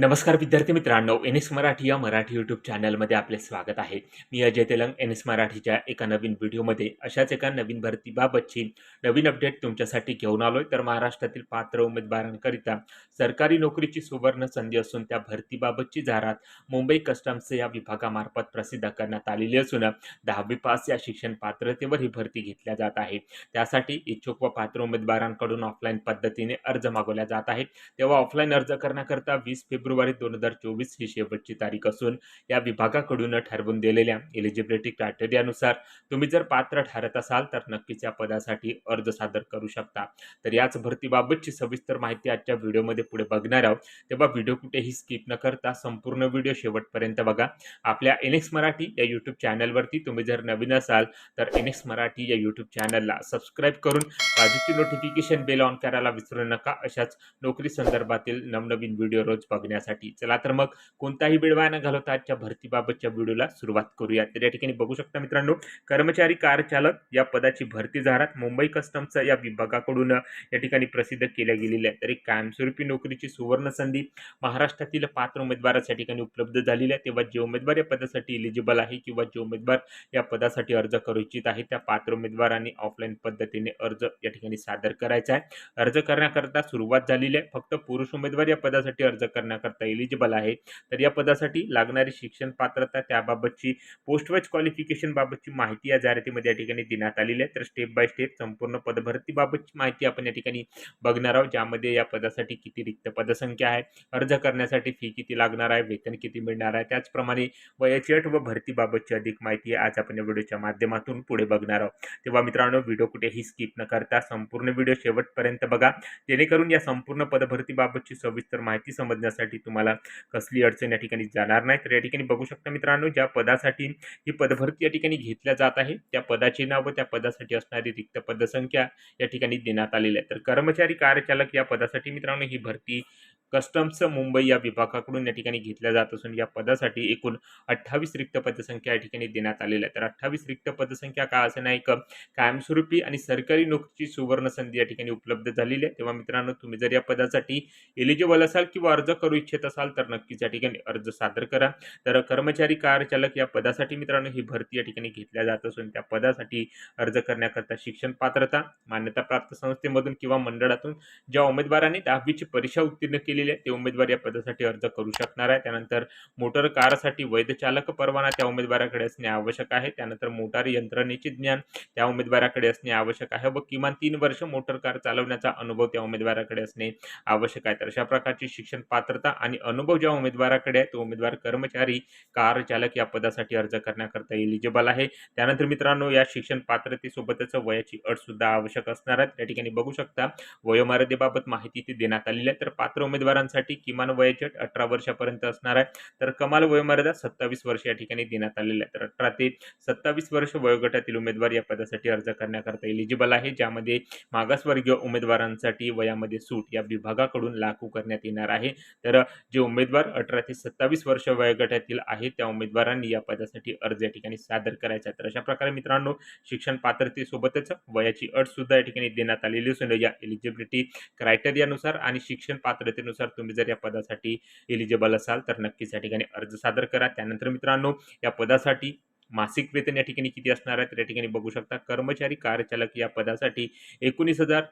नमस्कार विद्यार्थी मित्रांनो एन एस मराठी या मराठी यूट्यूब चॅनलमध्ये आपले स्वागत आहे. मी अजय तेलंग एन एस मराठीच्या एका नवीन व्हिडिओमध्ये. अशाच एका नवीन भरतीबाबतची नवीन अपडेट तुमच्यासाठी घेऊन आलोय. तर महाराष्ट्रातील पात्र उमेदवारांकरिता सरकारी नोकरीची सुवर्ण संधी असून त्या भरतीबाबतची जाहिरात मुंबई कस्टम्स या विभागामार्फत प्रसिद्ध करण्यात आलेली असून दहावी पास या शिक्षण पात्रतेवर ही भरती घेतल्या जात आहे. त्यासाठी इच्छुक व पात्र उमेदवारांकडून ऑफलाईन पद्धतीने अर्ज मागवल्या जात आहेत. तेव्हा ऑफलाईन अर्ज करण्याकरता वीस फेब्रुवारी दोन हजार चोवीस ही शेवटची तारीख असून या विभागाकडून ठरवून दिलेल्या एलिजिबिलिटी क्रायटेरियानुसार तुम्ही जर पात्र ठरत असाल तर नक्कीच या पदासाठी अर्ज सादर करू शकता. तर याच भरतीबाबतची सविस्तर माहिती आजच्या व्हिडिओमध्ये पुढे बघणार आहोत. तेव्हा व्हिडिओ कुठेही स्किप न करता संपूर्ण व्हिडिओ शेवटपर्यंत बघा. आपल्या एनेक्स मराठी या यूट्यूब चॅनलवरती तुम्ही जर नवीन असाल तर एनएक्स मराठी या यूट्यूब चॅनलला सबस्क्राईब करून बाजूची नोटिफिकेशन बेल ऑन करायला विसरू नका. अशाच नोकरी संदर्भातील नवनवीन व्हिडिओ रोज बघण्यासाठी. चला तर मग कोणताही वेळ न घालवता आजच्या भरतीबाबतच्या व्हिडिओला सुरुवात करूया. तर या ठिकाणी बघू शकता मित्रांनो कर्मचारी कार चालक या पदाची भरती जाहिरात मुंबई कस्टम्सच्या या विभागाकडून या ठिकाणी प्रसिद्ध केल्या गेलेल्या आहे तर एक कायमस्वरूपी नोकरीची सुवर्ण संधी महाराष्ट्रातील पात्र उमेदवाराच्या ठिकाणी उपलब्ध झालेली आहे तेव्हा जे उमेदवार या पदासाठी इलिजिबल आहे किंवा जे उमेदवार या पदासाठी अर्ज करू इच्छित आहे त्या पात्र उमेदवारांनी ऑफलाईन पद्धतीने अर्ज या ठिकाणी सादर करायचा आहे. अर्ज करण्याकरता सुरुवात झालेली आहे. फक्त पुरुष उमेदवार या पदासाठी अर्ज करण्या करण्याकरता एलिजिबल आहे. तर या पदासाठी लागणारी शिक्षण पात्रता त्याबाबतची पोस्ट वाईज क्वालिफिकेशन बाबतची माहिती या जाहिरातीमध्ये या ठिकाणी देण्यात आलेली आहे. तर स्टेप बाय स्टेप संपूर्ण पदभरतीबाबतची माहिती आपण या ठिकाणी बघणार आहोत ज्यामध्ये या पदासाठी किती रिक्त पदसंख्या आहे अर्ज करण्यासाठी फी किती लागणार आहे वेतन किती मिळणार आहे त्याचप्रमाणे वयाची अट व भरतीबाबतची अधिक माहिती आज आपण या व्हिडिओच्या माध्यमातून पुढे बघणार आहोत. तेव्हा मित्रांनो व्हिडिओ कुठेही स्किप न करता संपूर्ण व्हिडिओ शेवटपर्यंत बघा. जेणेकरून या संपूर्ण पदभरतीबाबतची सविस्तर माहिती समजण्यासाठी तुम्हाला कसली अडचण या ठिकाणी जाणार नाही. तर या ठिकाणी बघू शकता मित्रांनो ज्या पदासाठी ही पदभरती या ठिकाणी घेतल्या जात आहे त्या पदाचे नाव व त्या पदासाठी असणारी रिक्त पदसंख्या या ठिकाणी देण्यात आलेली आहे तर कर्मचारी कार्यचालक या पदासाठी मित्रांनो ही भरती कस्टम्स मुंबई या विभागाकडून या ठिकाणी घेतल्या जात असून या पदासाठी एकूण अठ्ठावीस रिक्त पदसंख्या या ठिकाणी देण्यात आलेल्या आहे तर अठ्ठावीस रिक्त पदसंख्या का असं नाही का कायमस्वरूपी आणि सरकारी नोकरीची सुवर्ण संधी या ठिकाणी उपलब्ध झालेली आहे. तेव्हा मित्रांनो तुम्ही जर या पदासाठी एलिजिबल असाल किंवा अर्ज करू इच्छित असाल तर नक्कीच या ठिकाणी अर्ज सादर करा. तर कर्मचारी कारचालक या पदासाठी मित्रांनो ही भरती या ठिकाणी घेतल्या जात असून त्या पदासाठी अर्ज करण्याकरता शिक्षण पात्रता मान्यताप्राप्त संस्थेमधून किंवा मंडळातून ज्या उमेदवारांनी दहावीची परीक्षा उत्तीर्ण केली दिलेली आहे ते उमेदवार या पदासाठी अर्ज करू शकणार आहे. त्यानंतर मोटर कारसाठी वैध चालक परवाना त्या उमेदवाराकडे असणे आवश्यक आहे. त्यानंतर मोटार यंत्रणेचे ज्ञान त्या उमेदवाराकडे असणे आवश्यक आहे व किमान तीन वर्ष मोटर कार चालवण्याचा अनुभव त्या उमेदवाराकडे असणे आवश्यक आहे. तर अशा प्रकारची शिक्षण पात्रता आणि अनुभव ज्या उमेदवाराकडे आहे तो उमेदवार कर्मचारी कार चालक या पदासाठी अर्ज करण्याकरता एलिजिबल आहे. त्यानंतर मित्रांनो या शिक्षण पात्रतेसोबतच वयाची अट सुद्धा आवश्यक असणार आहे. त्या ठिकाणी बघू शकता वयोमर्यादेबाबत माहिती ती देण्यात आलेली आहे. तर पात्र उमेदवार उमेदवारांसाठी किमान वयाची अठरा वर्षापर्यंत असणार आहे. तर कमाल वयोमर्यादा सत्तावीस वर्ष या ठिकाणी देण्यात आलेली आहे. तर अठरा ते सत्तावीस वर्ष वयोगटातील उमेदवार या पदासाठी अर्ज करण्याकरता एलिजिबल आहे. ज्यामध्ये मागासवर्गीय उमेदवारांसाठी वयामध्ये सूट या विभागाकडून लागू करण्यात येणार आहे. तर जे उमेदवार अठरा ते सत्तावीस वर्ष वयोगटातील आहेत त्या उमेदवारांनी या पदासाठी अर्ज या ठिकाणी सादर करायचा तर अशा प्रकारे मित्रांनो शिक्षण पात्रतेसोबतच वयाची अट सुद्धा या ठिकाणी देण्यात आलेली असून या एलिजिबिलिटी क्रायटेरियानुसार आणि शिक्षण पात्रतेनुसार तुम्ही जर या पदासाठी एलिजिबल असाल तर नक्कीच या ठिकाणी अर्ज सादर करा. त्यानंतर मित्रांनो या पदासाठी मासिक वेतन या ठिकाणी किती असणार आहे तर या ठिकाणी बघू शकता. कर्मचारी कार्यचालक या पदासाठी एकोणीस हजार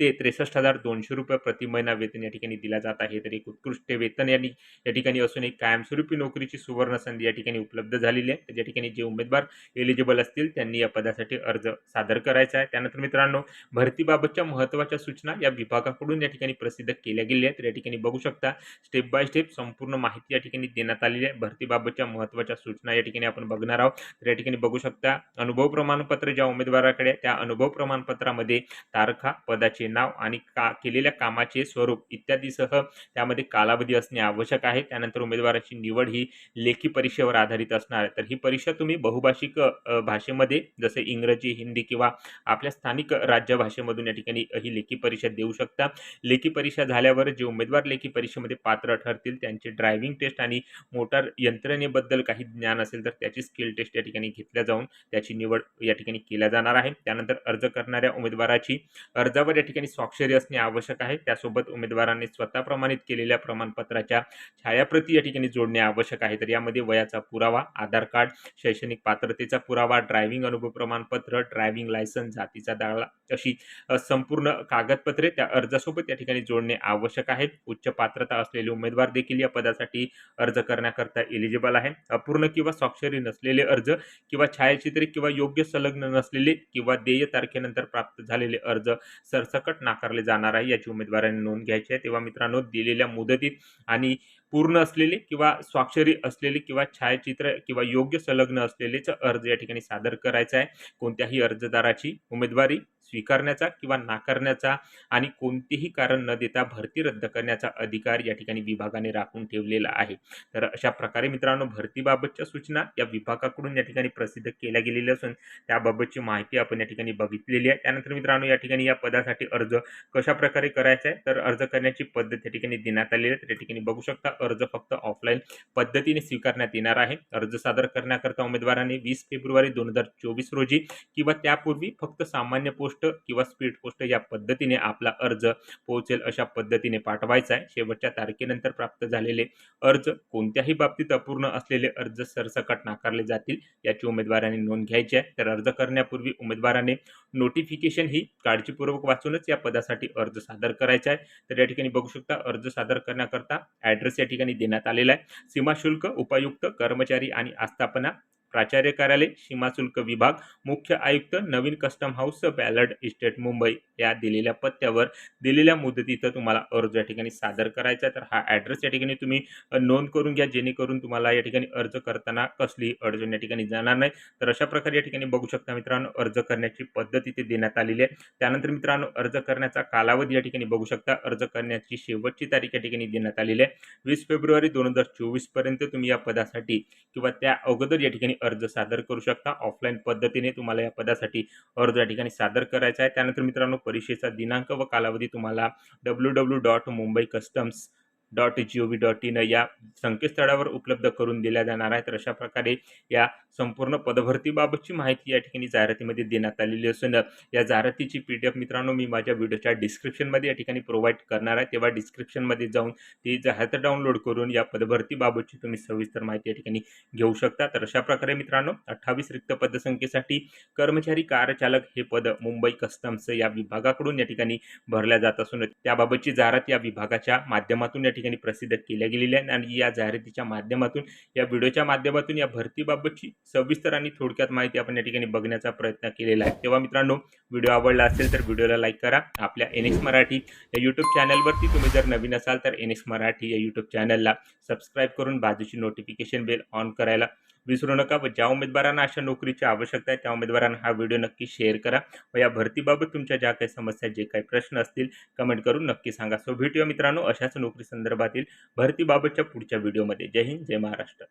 ते त्रेसष्ट हजार दोनशे रुपये प्रति महिना वेतन या ठिकाणी दिला जात आहे. तर एक उत्कृष्ट वेतन यांनी या ठिकाणी असून एक कायमस्वरूपी नोकरीची सुवर्ण संधी या ठिकाणी उपलब्ध झालेली आहे. तर या ठिकाणी जे उमेदवार एलिजिबल असतील त्यांनी या पदासाठी अर्ज सादर करायचा आहे. त्यानंतर मित्रांनो भरतीबाबतच्या महत्त्वाच्या सूचना या विभागाकडून या ठिकाणी प्रसिद्ध केल्या गेल्या आहेत. तर या ठिकाणी बघू शकता स्टेप बाय स्टेप संपूर्ण माहिती या ठिकाणी देण्यात आलेली आहे. भरतीबाबतच्या महत्त्वाच्या सूचना या ठिकाणी आपण बघणार आहोत. तर या ठिकाणी बघू शकता अनुभव प्रमाणपत्र ज्या उमेदवाराकडे त्या अनुभव प्रमाणपत्रामध्ये तारखा पदाची नाव आणि का केलेल्या कामाचे स्वरूप इत्यादीसह त्यामध्ये कालावधी असणे आवश्यक आहे. त्यानंतर उमेदवाराची निवड ही लेखी परीक्षेवर आधारित असणार आहे. तर ही परीक्षा तुम्ही बहुभाषिक भाषेमध्ये जसे इंग्रजी हिंदी किंवा आपल्या स्थानिक राज्यभाषेमधून या ठिकाणी ही लेखी परीक्षा देऊ शकता. लेखी परीक्षा झाल्यावर जे उमेदवार लेखी परीक्षेमध्ये पात्र ठरतील त्यांचे ड्रायव्हिंग टेस्ट आणि मोटार यंत्रणेबद्दल काही ज्ञान असेल तर त्याची स्किल टेस्ट या ठिकाणी घेतल्या जाऊन त्याची निवड या ठिकाणी केल्या जाणार आहे. त्यानंतर अर्ज करणाऱ्या उमेदवाराची अर्जावर या ठिकाणी ठिकाणी स्वाक्षरी असणे आवश्यक आहे. त्यासोबत उमेदवारांनी स्वतः प्रमाणित केलेल्या प्रमाणपत्राच्या छायाप्रती या ठिकाणी जोडणे आवश्यक आहे. तर यामध्ये वयाचा पुरावा आधार कार्ड शैक्षणिक पात्रतेचा पुरावा ड्रायव्हिंग अनुभव प्रमाणपत्र ड्रायव्हिंग लायसन्स जातीचा दाखला अशी संपूर्ण कागदपत्रे त्या अर्जासोबत या ठिकाणी जोडणे आवश्यक आहे उच्च पात्रता असलेले उमेदवार देखील या पदासाठी अर्ज करण्याकरता एलिजिबल आहे अपूर्ण किंवा स्वाक्षरी नसलेले अर्ज किंवा छायाचित्रे किंवा योग्य संलग्न नसलेले किंवा देय तारखेनंतर प्राप्त झालेले अर्ज सरसक सकट नाकारले जाणार आहे याची उमेदवारांनी नोंद घ्यायची आहे. तेव्हा मित्रांनो दिलेल्या मुदतीत आणि पूर्ण असलेले किंवा स्वाक्षरी असलेले किंवा छायाचित्र किंवा योग्य संलग्न असलेलेच अर्ज या ठिकाणी सादर करायचा आहे. कोणत्याही अर्जदाराची उमेदवारी स्वीकारण्याचा किंवा नाकारण्याचा आणि कोणतेही कारण न देता भरती रद्द करण्याचा अधिकार या ठिकाणी विभागाने राखून ठेवलेला आहे. तर अशा प्रकारे मित्रांनो भरतीबाबतच्या सूचना या विभागाकडून या ठिकाणी प्रसिद्ध केल्या गेलेल्या असून त्याबाबतची माहिती आपण या ठिकाणी बघितलेली आहे. त्यानंतर मित्रांनो या ठिकाणी या पदासाठी अर्ज कशा प्रकारे करायचा आहे? तर अर्ज करण्याची पद्धत या ठिकाणी देण्यात आलेली आहे. तर या ठिकाणी बघू शकता अर्ज फक्त ऑफलाईन पद्धतीने स्वीकारण्यात येणार आहे. अर्ज सादर करण्याकरता उमेदवारांनी वीस फेब्रुवारी दोन हजार चोवीस रोजी किंवा त्यापूर्वी फक्त सामान्य पोस्ट किंवा स्पीड पोस्ट या पद्धतीने आपला अर्ज पोहोचेल अशा पद्धतीने पाठवायचा आहे. शेवटच्या तारखेनंतर प्राप्त झालेले अर्ज कोणत्याही बाबतीत अपूर्ण असलेले अर्ज सरसकट नाकारले जातील याची उमेदवाराने नोंद घ्यायची आहे. तर अर्ज करण्यापूर्वी उमेदवाराने नोटिफिकेशन ही काळजीपूर्वक वाचूनच या पदासाठी अर्ज सादर करायचा आहे. तर या ठिकाणी बघू शकता अर्ज सादर करण्याकरता ॲड्रेस या ठिकाणी देण्यात आलेला आहे. सीमाशुल्क उपायुक्त कर्मचारी आणि आस्थापना प्राचार्य कार्यालय सीमाशुल्क विभाग मुख्य आयुक्त नवीन custom house Ballard estate Mumbai. या दिलेल्या पत्त्यावर दिलेल्या मुदतीत तुम्हाला अर्ज या ठिकाणी सादर करायचा तर हा ॲड्रेस या ठिकाणी तुम्ही नोंद करून घ्या. जेणेकरून तुम्हाला या ठिकाणी अर्ज करताना कसली अडचण या ठिकाणी जाणार नाही. तर अशा प्रकारे या ठिकाणी बघू शकता मित्रांनो अर्ज करण्याची पद्धत इथे देण्यात आलेली आहे. त्यानंतर मित्रांनो अर्ज करण्याचा कालावधी या ठिकाणी बघू शकता. अर्ज करण्याची शेवटची तारीख या ठिकाणी देण्यात आलेली आहे. वीस फेब्रुवारी दोन हजार चोवीसपर्यंत तुम्ही या पदासाठी किंवा त्या अगोदर या ठिकाणी अर्ज सादर करू शकता. ऑफलाईन पद्धतीने तुम्हाला या पदासाठी अर्ज या ठिकाणी सादर करायचा आहे. त्यानंतर मित्रांनो परीक्षेचा दिनांक व कालावधी तुम्हाला W W dot Mumbai customs dot G O V dot in या संकेतस्थळावर उपलब्ध करून दिल्या जाणार आहे तर अशा प्रकारे या संपूर्ण पदभरतीबाबतची माहिती या ठिकाणी जाहिरातीमध्ये देण्यात आलेली असून या जाहिरातीची पी डी एफ मित्रांनो मी माझ्या व्हिडिओच्या डिस्क्रिप्शनमध्ये या ठिकाणी प्रोव्हाइड करणार आहे. तेव्हा डिस्क्रिप्शनमध्ये जाऊन ती जाहिरात डाउनलोड करून या पदभरतीबाबतची तुम्ही सविस्तर माहिती या ठिकाणी घेऊ शकता. तर अशा प्रकारे मित्रांनो अठ्ठावीस रिक्त पदसंख्येसाठी कर्मचारी कारचालक हे पद मुंबई कस्टम्स या विभागाकडून या ठिकाणी भरल्या जात असून त्याबाबतची जाहिरात या विभागाच्या माध्यमातून या ठिकाणी प्रसिद्ध केल्या गेलेली आहे आणि या जाहिरातीच्या माध्यमातून या व्हिडिओच्या माध्यमातून या भरतीबाबतची सविस्तर आणि थोडक्यात माहिती आपण या ठिकाणी बघण्याचा प्रयत्न केलेला आहे. तेव्हा मित्रांनो व्हिडिओ आवडला असेल तर व्हिडिओला लाईक करा. आपल्या एन एक्स मराठी या यूट्यूब चॅनलवरती तुम्ही जर नवीन असाल तर एन एक्स मराठी या यूट्यूब चॅनलला सबस्क्राईब करून बाजूची नोटिफिकेशन बेल ऑन करायला विसरू नका व ज्या उमेदवारांना अशा नोकरीची आवश्यकता आहे त्या उमेदवारांना हा व्हिडिओ नक्की शेअर करा व या भरतीबाबत तुमच्या ज्या काही समस्या जे काही प्रश्न असतील कमेंट करून नक्की सांगा. सो भेटूया मित्रांनो अशाच नोकरी संदर्भातील भरतीबाबतच्या पुढच्या व्हिडिओमध्ये. जय हिंद जय महाराष्ट्र.